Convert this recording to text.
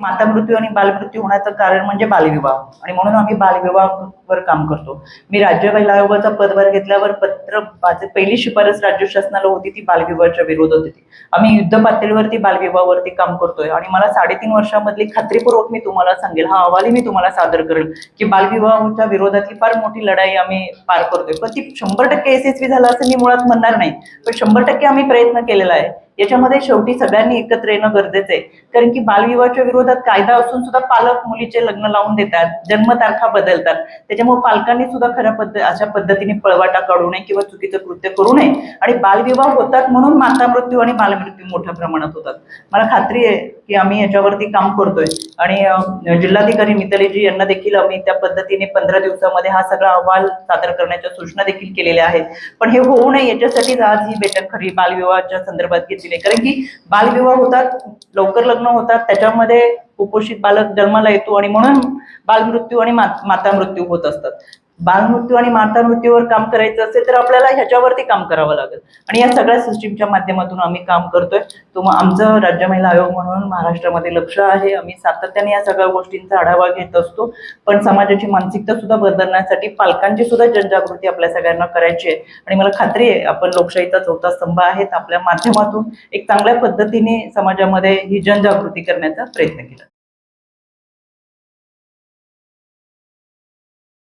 माता मृत्यू आणि बालमृत्यू होण्याचं कारण म्हणजे बालविवाह. आणि म्हणून आम्ही बालविवाहावर काम करतो. मी राज्य महिला आयोगाचा पदभार घेतल्यावर पत्र माझी पहिली शिफारस राज्य शासनाला होती ती बालविवाहाच्या विरोधात होती. आम्ही युद्ध पातळीवरती बालविवाहावरती काम करतोय. आणि मला साडेतीन वर्षामधली खात्रीपूर्वक मी तुम्हाला सांगेल हा अहवालही मी तुम्हाला सादर करेल की बालविवाहाच्या विरोधातली फार मोठी लढाई आम्ही पार करतोय. पण ती शंभर टक्के यशस्वी झाला असं मी मुळात म्हणणार नाही. पण शंभर टक्के आम्ही प्रयत्न केलेला आहे. याच्यामध्ये शेवटी सगळ्यांनी एकत्र येणं गरजेचं आहे. कारण की बालविवाहाच्या विरोधात कायदा असून सुद्धा पालक मुलीचे लग्न लावून देतात जन्मतारखा बदलतात. त्याच्यामुळे पालकांनी सुद्धा खऱ्या पद्धत अशा पद्धतीने पळवाटा काढू नये किंवा चुकीचं कृत्य करू नये. आणि बालविवाह होतात म्हणून माता मृत्यू आणि बालमृत्यू मोठ्या प्रमाणात होतात. मला खात्री आहे की आम्ही याच्यावरती काम करतोय. आणि जिल्हाधिकारी मितलेजी यांना देखील आम्ही त्या पद्धतीने पंधरा दिवसामध्ये हा सगळा अहवाल सादर करण्याच्या सूचना देखील केलेल्या आहेत. पण हे होऊ नये याच्यासाठीच आज ही बैठक खरी बालविवाहाच्या संदर्भात घेतली आहे कारण की बालविवाह होतात लवकर लग्न होतात त्याच्यामध्ये कुपोषित बालक जन्माला येतो आणि म्हणून बालमृत्यू आणि माता मृत्यू होत असतात. बालमृत्यू आणि माता मृत्यूवर काम करायचं असेल तर आपल्याला ह्याच्यावरती काम करावं लागेल. आणि या सगळ्या सिस्टीमच्या माध्यमातून आम्ही काम करतोय. तो आमचं राज्य महिला आयोग म्हणून महाराष्ट्रामध्ये लक्ष आहे. आम्ही सातत्याने या सगळ्या गोष्टींचा आढावा घेत असतो. पण समाजाची मानसिकता सुद्धा बदलण्यासाठी पालकांची सुद्धा जनजागृती आपल्या सगळ्यांना करायची आहे. आणि मला खात्री आहे आपण लोकशाहीचा चौथा स्तंभ आहेत आपल्या माध्यमातून एक चांगल्या पद्धतीने समाजामध्ये ही जनजागृती करण्याचा प्रयत्न केला.